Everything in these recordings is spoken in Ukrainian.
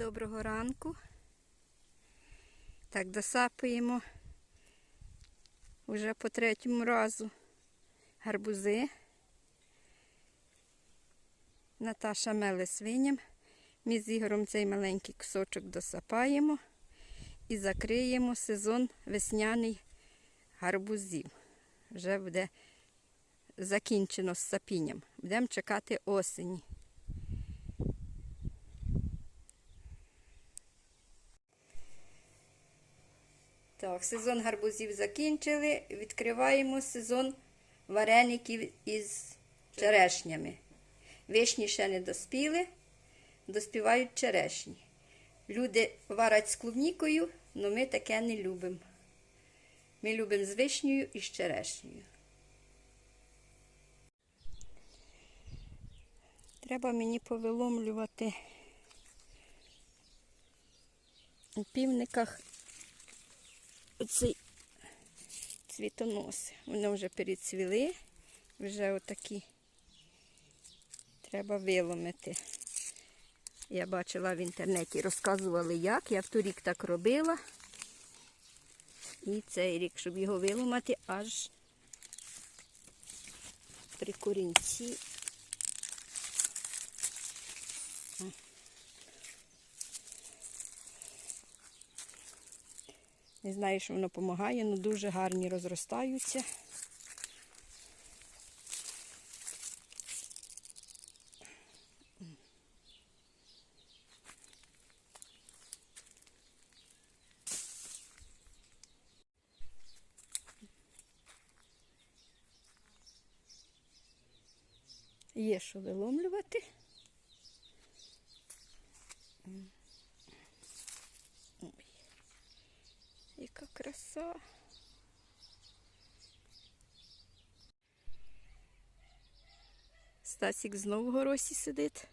доброго ранку. Так, досапуємо вже по третьому разу гарбузи. Наташа меле свиням. Ми з Ігорем цей маленький кусочок досапаємо і закриємо сезон весняний гарбузів. Вже буде закінчено з сапінням. Будемо чекати осені. Так, сезон гарбузів закінчили. Відкриваємо сезон вареників із черешнями. Вишні ще не доспіли, доспівають черешні. Люди варять з клубнікою, але ми таке не любимо. Ми любимо з вишнею і з черешнею. Треба мені повиломлювати у півниках оцей цвітонос. Вони вже перецвіли, вже отакі. Треба виломити. Я бачила в інтернеті, розказували як. Я в торік так робила. І цей рік, щоб його виломати, аж при корінці. Не знаю, що воно допомагає, але дуже гарні розростаються. Є що виломлювати. Краса. Стасік знову в горосі сидить.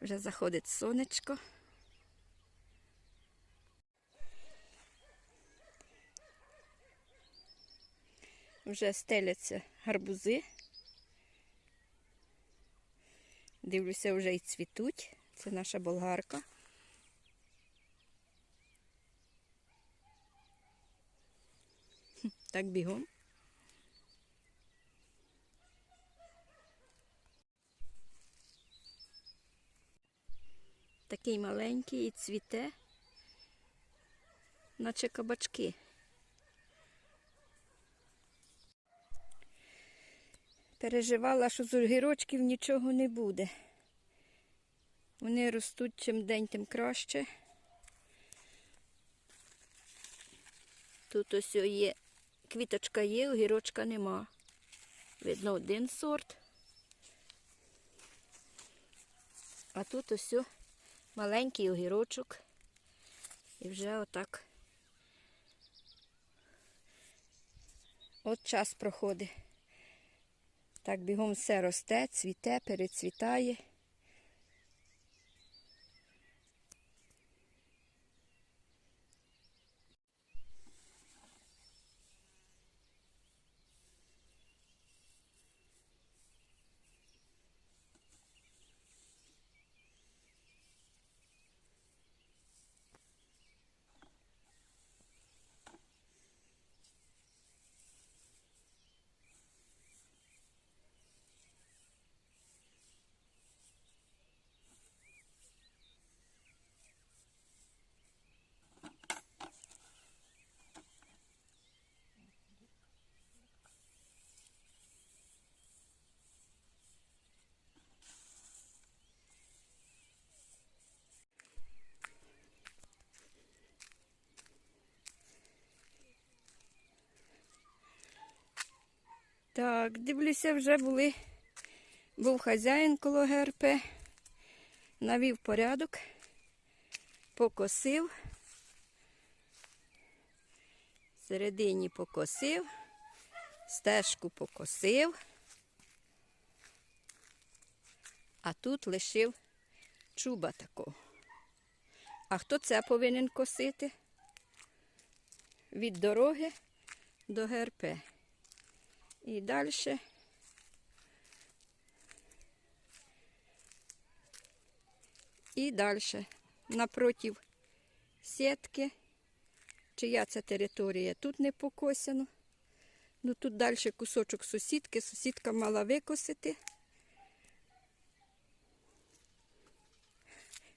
Вже заходить сонечко. Вже стеляться гарбузи. Дивлюся, вже і цвітуть. Це наша болгарка. Так бігом. Такий маленький і цвіте, наче кабачки. Переживала, що з огірочків нічого не буде. Вони ростуть чим день, тим краще. Тут ось є квіточка є, огірочка нема. Видно один сорт. А тут ось маленький огірочок. І вже отак. От час проходить. Так бігом все росте, цвіте, перецвітає. Так, дивлюся, вже були. Був хазяїн коло ГРП, навів порядок, покосив, всередині покосив, стежку покосив, а тут лишив чуба такого. А хто це повинен косити? Від дороги до ГРП. І далі І далі. Напротив сітки. Чия це територія? Тут не покосено. Ну тут далі кусочок сусідки. Сусідка мала викосити.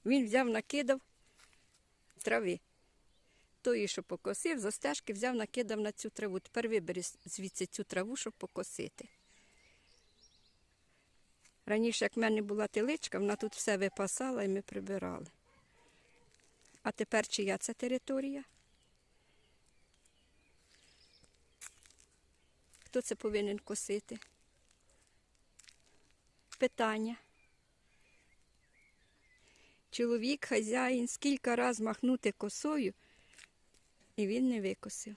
Він взяв, накидав трави. Той, що покосив, за стежки взяв, накидав на цю траву. Тепер вибери звідси цю траву, щоб покосити. Раніше, як в мене була теличка, вона тут все випасала і ми прибирали. А тепер чия це територія? Хто це повинен косити? Питання. Чоловік, хазяїн, скільки раз махнути косою, і він не викосив.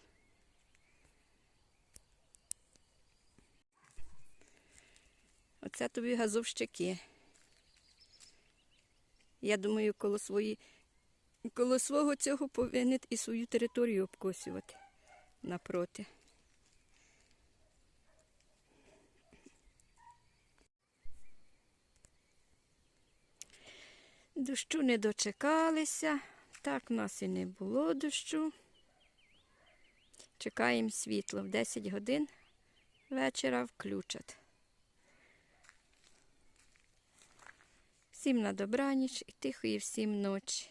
Оце тобі газовщики. Я думаю, коло свої, коло свого цього повинен і свою територію обкосювати напроти. Дощу не дочекалися. Так, в нас і не було дощу. Чекаємо світло. В 10 годин вечора включать. Всім на добраніч і тихої всім ночі.